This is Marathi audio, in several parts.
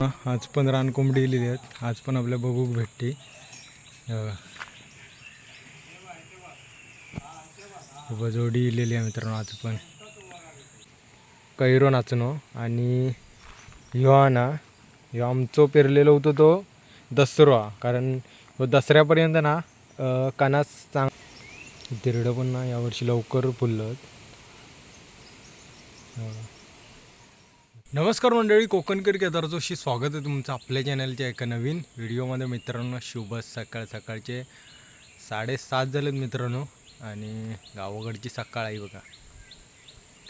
आज पण रानकोंबडी इलेली आहेत. आज पण आपल्या बघूक भेटते. हे जोडी इलेली आहे मित्रांनो आज पण. कैरो नाचणो आणि ह्यो हा ना ह्यो आमचो पेरलेलो होतो तो दसरो. हा कारण दसऱ्यापर्यंत ना कानास चांग तिरडं पण ना यावर्षी लवकर फुललं. नमस्कार मंडळी कोकणकर केदारजोशी स्वागत आहे तुमचं आपल्या चॅनलच्या एका नवीन व्हिडिओमध्ये मित्रांनो शुभ सकाळ सकाळचे साडेसात झालेत मित्रांनो आणि गावाकडची सकाळ आहे बघा.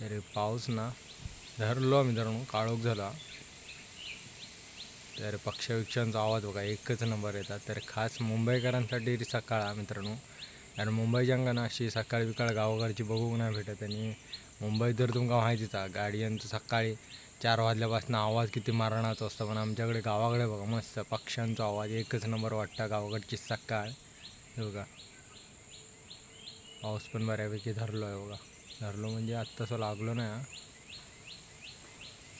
तर पाऊस ना धरलो मित्रांनो काळोख झाला. तर पक्षविक्षांचा आवाज बघा एकच नंबर येतात. तर खास मुंबईकरांसाठी सकाळ मित्रांनो. कारण मुंबईच्या अंगानं अशी सकाळ बिकाळ गावाकडची बघूक नाही भेटत आणि मुंबईत जर तुमका माहितीच आहे गाड्यांचं सकाळी चार वाजल्यापासून आवाज किती मारणाचा असतो पण आमच्याकडे गावाकडे बघा मस्त पक्ष्यांचा आवाज एकच नंबर वाटता गावाकडची सकाळ. हे बघा. पाऊस पण बऱ्यापैकी धरलो आहे बघा. धरलो म्हणजे आत्तासं लागलो नाही हा.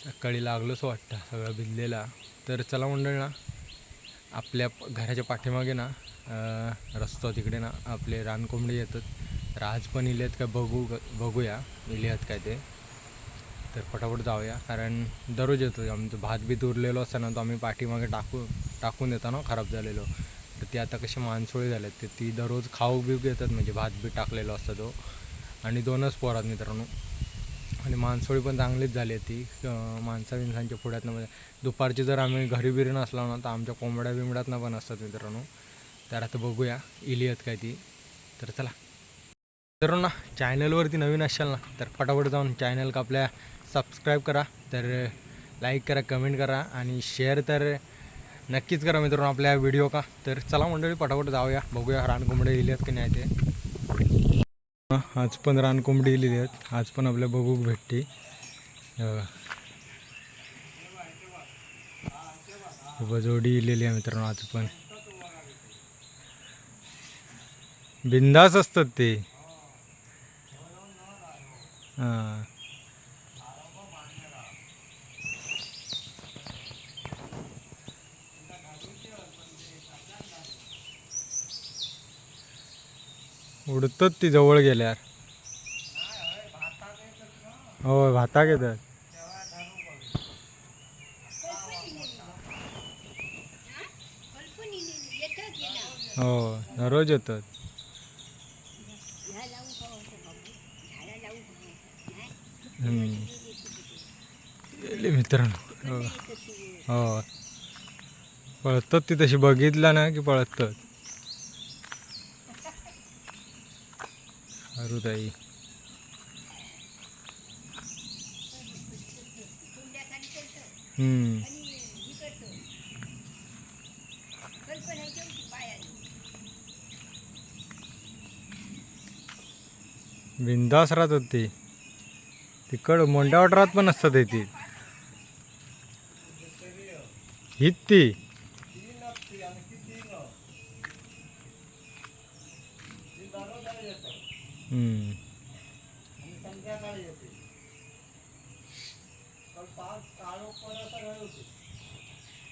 सकाळी लागलोच वाटतं सगळं भिजलेला. तर चला मंडळ ना आपल्या घराच्या पाठीमागे ना रस्तो रस्ता तिकडे ना आपले रानकोंबडी येतात. तर आज पण इले आहेत का बघू बघूया. इले आहेत काय ते. तर पटापट जाऊया. कारण दररोज येतो आमचं भात बीत उरलेलो असताना तो आम्ही पाठीमागे टाकू टाकून देतो ना खराब झालेलो. तर ती आता कशी मानसोळी झाले तर ती दररोज खाऊ बी घेतात. म्हणजे भात बी टाकलेलो असतो तो. आणि दोनच पोरात मित्रांनो. आणि मानसोळी पण चांगलीच झाली आहे ती. माणसा बिनसांच्या पुढ्यातनं म्हणजे दुपारची जर आम्ही घरी बिरी नसलो ना तर आमच्या कोंबड्या बिंबड्यातनं पण असतात मित्रांनो. तर आता बघूया इली आहेत काय ती. तर चला. तर ना चॅनलवरती नवीन असेल ना तर पटापट जाऊन चॅनल का आपल्या सबस्क्राईब करा तर लाईक करा कमेंट करा आणि शेअर तर नक्कीच करा मित्रांनो आपल्या व्हिडिओ का. तर चला मंडळी पटापट जाऊया बघूया रानकोंबड्या इली आहेत की नाही ते. आज पण रानकोंबडी इलेली आहेत. आज पण आपल्या बघूक भेटते. जोडी इलेली आहे मित्रांनो आज पण. बिंदास असतात ते. हां. उडतात ती जवळ गेल्यावर. होय भाताक येतात. हो दररोज येतात. मित्रांनो. हो. पळतात ती तशी. बघितलं ना की पळतात. अरुताई हम्म. बिंदास राहतात ते तिकड मोंढ्या वाटरात पण असतात ती हीच ती. हम्म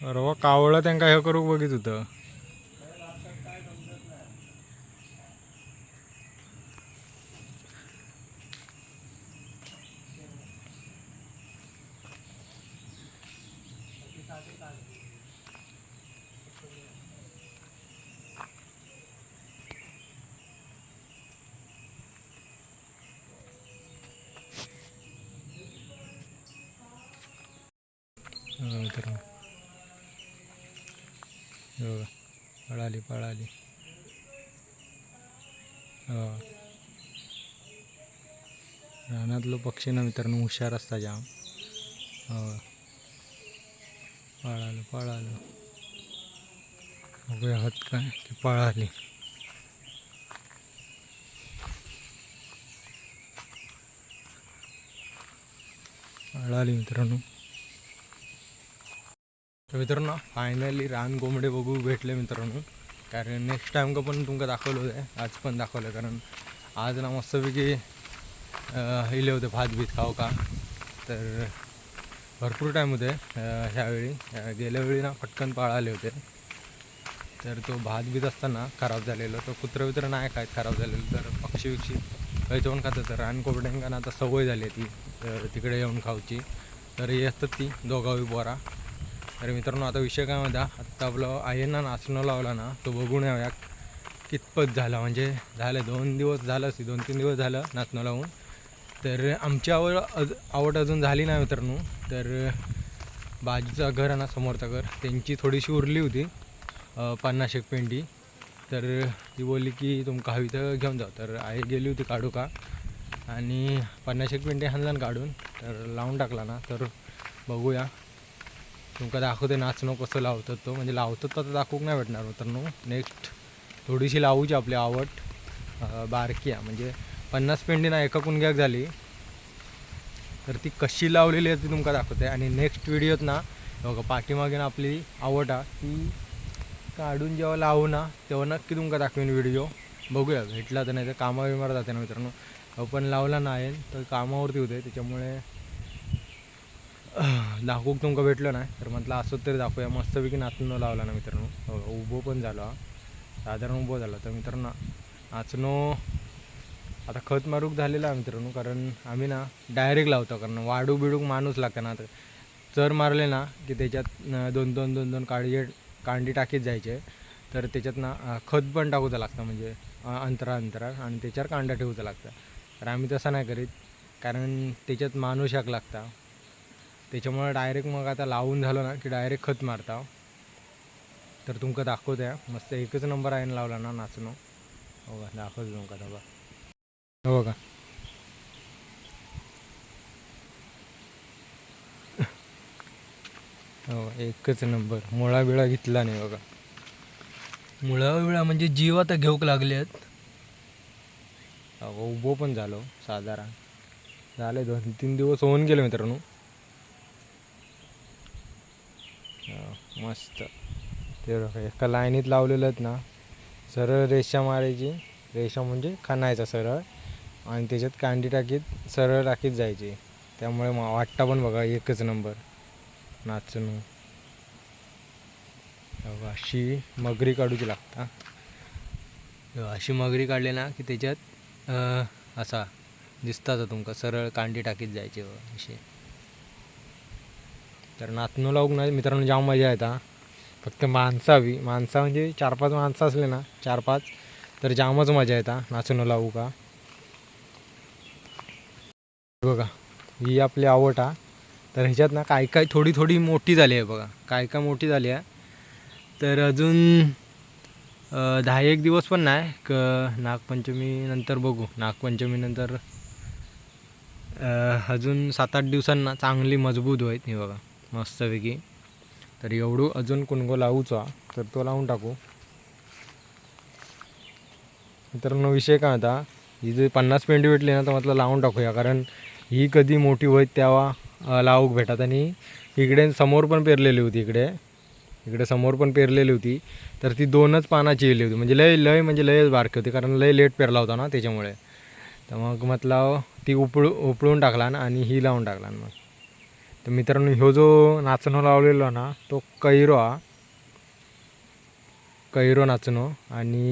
अरे वा कावळं त्यांका हे करू बघित होतं. मित्रांनो हो, पळाली पळाली. हो. रानातलो पक्षी ना मित्रांनो हुशार असता जाम. हो. पळालो पळालो. बघूया आहात काय की पळाली. पळाली मित्रांनो. तर मित्रांनो फायनली रान कोंबडे बघू भेटले मित्रांनो. कारण नेक्स्ट टाइम का पण तुमका दाखवलं आहे आज पण दाखवलं कारण आज ना मस्तपैकी इले होते भात बीत खाऊ का. तर भरपूर टाईम होते ह्यावेळी. गेल्या वेळी ना पटकन पाळाले होते. तर तो भात बीत असताना खराब झालेलं. तो कुत्रं बित्र नाही काय खराब झालेलं. तर पक्षी विक्षी काही खात खातं. तर आणि आता सवय झाली आहे ती. तर तिकडे येऊन खाऊची. तर येतात ती दोघावी बोरा अरे मित्रांनो आता विषय काय म्हणता आत्ता आपलं आईंना नाचणं लावला ना तो बघून या कितपत झाला. म्हणजे झालं दोन दिवस झालं असते दोन तीन दिवस झालं नाचणं लावून. तर आमची आवड अज आवड अजून झाली नाही मित्रांनो. तर बाजूचा घर आहे ना समोरचा घर त्यांची थोडीशी उरली होती पन्नास एक पेंडी. तर ती बोलली की तुमका हवी तर घेऊन जाऊ. तर आई गेली होती काढू का? आणि पन्नास एक पेंडी आणला काढून तर लावून टाकला ना. तर बघूया. तुमका दाखवते नाचणं कसं लावतात तो. म्हणजे लावतात तर दाखवूक नाही भेटणार मित्रांनो. नेक्स्ट थोडीशी लावूची आपली आवड. बारकी आहे म्हणजे पन्नास पेंडी ना एका कुणग्याक झाली. तर ती कशी लावलेली आहे ती तुमका दाखवते. आणि नेक्स्ट व्हिडिओत ना बघा पाठीमागे ना आपली आवड आहे ती काढून जेव्हा लावू ना तेव्हा नक्की तुमका दाखवेन व्हिडिओ बघूया भेटला तर नाही तर कामावर जाते ना मित्रांनो. पण लावला नाही तर कामावरती होते. त्याच्यामुळे दाखवूक तुमका भेटलं नाही तर म्हटलं असं तरी दाखवूया. मस्तपैकी नाचणं लावला ना मित्रांनो. उभो उभं पण झालो. हा. साधारण उभं झालं. तर मित्रांनो नाचणं आता खत मारूक झालेलं आहे मित्रांनो कारण आम्ही ना डायरेक्ट लावतो कारण वाढू बिडूक माणूस लागतं ना. आता चर मारले ना की त्याच्यात दोन दोन दोन दोन काळजी कांडी टाकीत जायचे. तर त्याच्यात ना खत पण टाकूचं लागतं म्हणजे अंतरा अंतरा आणि त्याच्यावर कांदा ठेवूचं लागतं. तर आम्ही तसं नाही करीत कारण त्याच्यात माणूस याक लागता. त्याच्यामुळे डायरेक्ट मग आता लावून झालं ना की डायरेक्ट खत मारता. तर तुमका दाखवते हा. मस्त एकच नंबर आहे ना लावला ना नाचणं. हो का? दाखवतो तुमका बघा. हो का? हो एकच नंबर मुळा बिळा घेतला नाही बघा. मुळा बिळा म्हणजे जीव आता घेऊक लागले आहेत उभं पण झालो साधारण. झाले दोन तीन दिवस होऊन गेले मित्रांनो हो, मस्त. ते बघा एका लाईनीत लावलेलं आहेत ना सरळ रेषा मारायची. रेषा म्हणजे खणायचा सरळ. आणि त्याच्यात कांडी टाकीत सरळ टाकीत जायची. त्यामुळे वाटता पण बघा एकच नंबर. नाचणं. अशी मगरी काढूची लागता. अशी मगरी काढली ना की त्याच्यात अं, असा दिसता तुमका सरळ कांडी टाकीत जायची असे अशी. तर नाचणं लावूक नाही मित्रांनो जाम मजा येता. फक्त माणसं हवी माणसं म्हणजे चार पाच माणसं असले ना चार पाच तर जामच मजा येता नाचणं लावू का बघा ही आपली आवड हा. तर ह्याच्यात ना काय काय थोडी थोडी मोठी झाली आहे बघा. काय काय मोठी झाली आहे. तर अजून दहा एक दिवस पण नाही क नागपंचमी नंतर बघू. नागपंचमीनंतर अजून सात आठ दिवसांना चांगली मजबूत होईल हे बघा. मस्तपैकी. तर एवढं अजून कुणगो लावूचा तर तो लावून टाकू. मित्रांनो विषय काय होता ही जर पन्नास पेंडी भेटली ना तर म्हटलं लावून टाकूया कारण ही कधी मोठी होईल तेव्हा लावूक भेटत आणि इकडे समोर पण पेरलेली होती इकडे. इकडे समोर पण पेरलेली होती. तर ती दोनच पानाची येली होती. म्हणजे लय लय म्हणजे लयच बारकी होती कारण लय लेट पेरला होता ना त्याच्यामुळे. तर मग म्हटलं ती उपळू उपळून टाकला ना आणि ही लावून टाकला ना मग. तर मित्रांनो ह्यो जो नाचणं लावलेलो ना तो कैरो हा. कैरो नाचणं आणि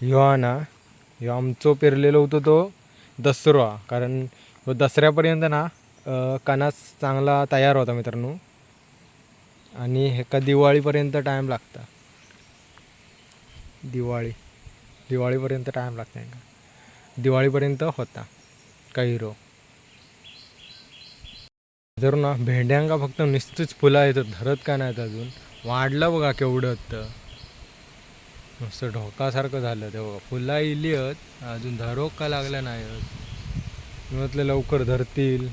ह्यो हा ना ह्यो आमचो पेरलेलो होतो तो दसरो हा. कारण ह्यो दसऱ्यापर्यंत ना कणास चांगला तयार होता मित्रांनो. आणि एका दिवाळीपर्यंत टाईम लागता. दिवाळी दिवाळीपर्यंत टाईम लागता का दिवाळीपर्यंत होता कैरो. जर ना भेंड्यांका फक्त नुसतीच फुलं येतात धरत का नाहीत अजून? वाढलं बघा केवढं तर. नुसतं ढोकासारखं झालं ते बघा. फुला इली आहेत अजून धरोक का लागल्या नाही मी म्हटलं लवकर धरतील.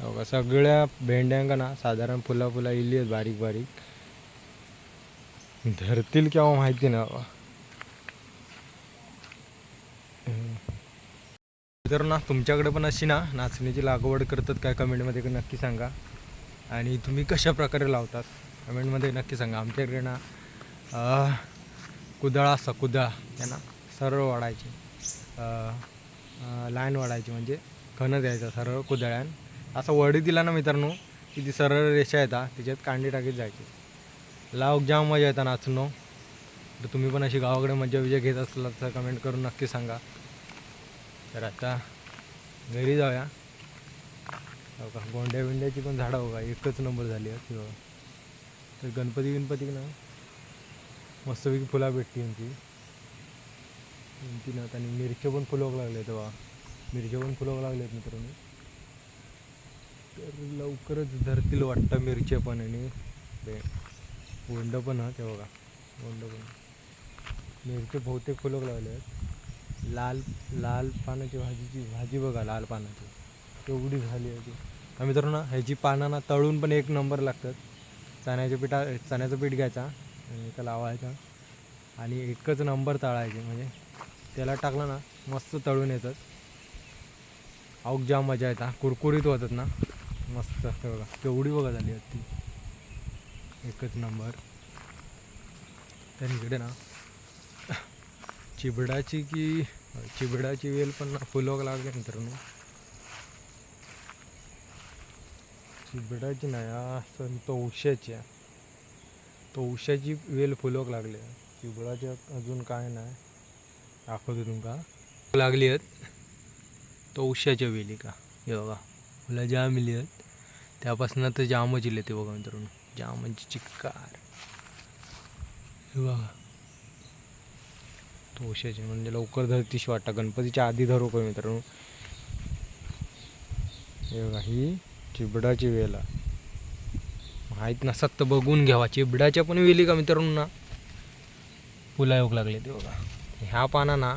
हो बघा सगळ्या भेंड्यांका ना साधारण फुला फुला इली आहेत बारीक बारीक धरतील केव्हा हो माहिती ना बाबा तर ना तुमच्याकडे पण अशी ना नाचणीची लागवड करतात काय कमेंटमध्ये नक्की सांगा. आणि तुम्ही कशा प्रकारे लावतात? कमेंटमध्ये नक्की सांगा. आमच्याकडे ना कुदळा असतं कुदळा त्यांना सरळ वाढायची. लाईन वाढायची म्हणजे खणं द्यायचं सरळ कुदळ्यान. असा वडी दिला ना मित्रांनो की ती सरळ रेषा येतात तिच्यात कांडी टाकीत जायची. लाव जाम मजा येतात नाचणं तर तुम्ही पण अशी गावाकडे मजा विजा घेत असला तर कमेंट करून नक्की सांगा. तर आता घरी जाऊया. हो का गोंड्या बिंड्याची पण झाडं हो का एकच नंबर झाली आहे. किंवा तर गणपती गणपती ना? मस्तपैकी फुला भेटते यांची. यांची ना आणि मिरच्या पण फुलोक लागले तेव्हा मिरच्या पण फुलोक लागलेत मित्रांनो. तर लवकरच धरतील वाटतं मिरच्या पण आणि ते गोंड पण हा ते बघा. गोंड पण. मिरचे बहुतेक फुलोक लागले आहेत लाल लाल पानाची भाजीची भाजी बघा लाल पानाची. तेवढी झाली आहे ती. तर ना ह्याची पानं ना तळून पण एक नंबर लागतात. चण्याच्या पिठा चण्याचं पीठ घ्यायचा आणि त्याला लावायचा. आणि एकच नंबर तळायचे म्हणजे त्याला टाकलं ना मस्त तळून येतात. औक जाम मजा येतात कुरकुरीत होतात ना मस्त. हे बघा केवढी बघा झाली आहेत ती. एकच नंबर. तर इकडे ना चिबडाची की चिबडाची वेल पण फुलोक लागले मित्रांनो चिबडाची नाही असं तवशाची आहे. तवशाची वेल फुलोक लागली चिबडाची अजून काय नाही. दाखवतो तुमका. लागली आहेत. तवशाच्या वेली का? हे बघा. मला जाम इली आहेत. त्यापासून तर जामच इले ते बघा मित्रांनो. जामांची चिक्कार. हे बघा. तोशाचे म्हणजे लवकर धरतीशी वाटतं गणपतीच्या आधी धरू का मित्रांनो? हे बघा ही चिबडाची वेल आहे. माहीत नसत तर बघून घ्यावा. चिबडाच्या पण वेली का मित्रांनो? ना फुला योग लागले ते बघा. ह्या पाना ना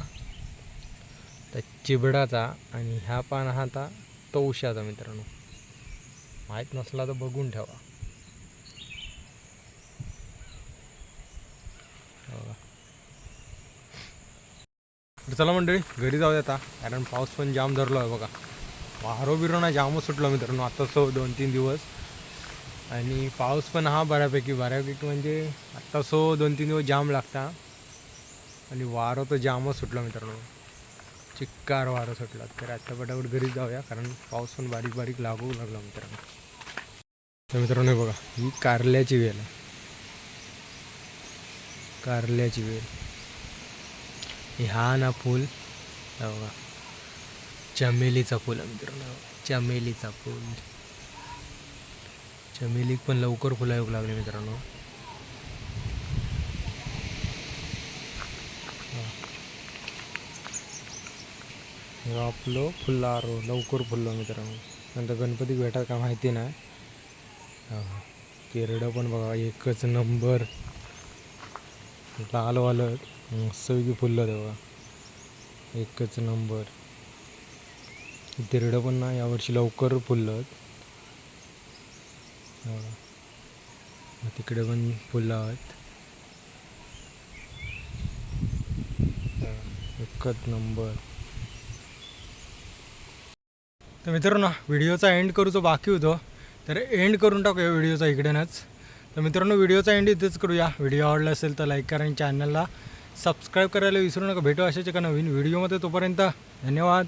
त्या चिबडाचा आणि ह्या पाना हा आता तवशाचा मित्रांनो. माहीत नसला तर बघून ठेवा. बघा. तर चला मंडळी घरी जाऊया आता. कारण पाऊस पण जाम धरलो आहे बघा. वारो बिरो ना जामच सुटलो मित्रांनो आता दोन तीन दिवस. आणि पाऊस पण हा बऱ्यापैकी बऱ्यापैकी म्हणजे आत्ता सो दोन तीन दिवस जाम लागता. आणि वारं तर जामच सुटला मित्रांनो. चिक्कार वारं सुटला. तर आत्ता पटापट घरी जाऊया कारण पाऊस पण बारीक बारीक लागू लागला मित्रांनो. तर मित्रांनो बघा ही कारल्याची वेल आहे. कारल्याची वेल. ह्या ना फूल बघा. चमेलीचा फूल आहे मित्रांनो. चमेलीचा फूल चमेली पण लवकर फुला येऊ लागले मित्रांनो. आपलं फुल्लारो लवकर फुललो मित्रांनो. नंतर गणपती भेटा का माहिती नाही. हा. केरडं पण बघा एकच नंबर लालवालं मस्तपैकी फुललं तेव्हा. एकच नंबर तिरडं पण ना यावर्षी लवकर फुललं तिकडे पण फुलं आहेत एकच नंबर तर मित्रांनो व्हिडिओचा एंड करूचं बाकी होतो. तर एंड करून टाकूया व्हिडिओचा इकडेनच. तर मित्रांनो व्हिडिओचा एंड इथेच करूया. व्हिडिओ आवडला असेल तर लाईक करा आणि चॅनलला सबस्क्राईब करायला विसरू नका. भेटू अशाच एका नवीन व्हिडिओमध्ये तोपर्यंत धन्यवाद.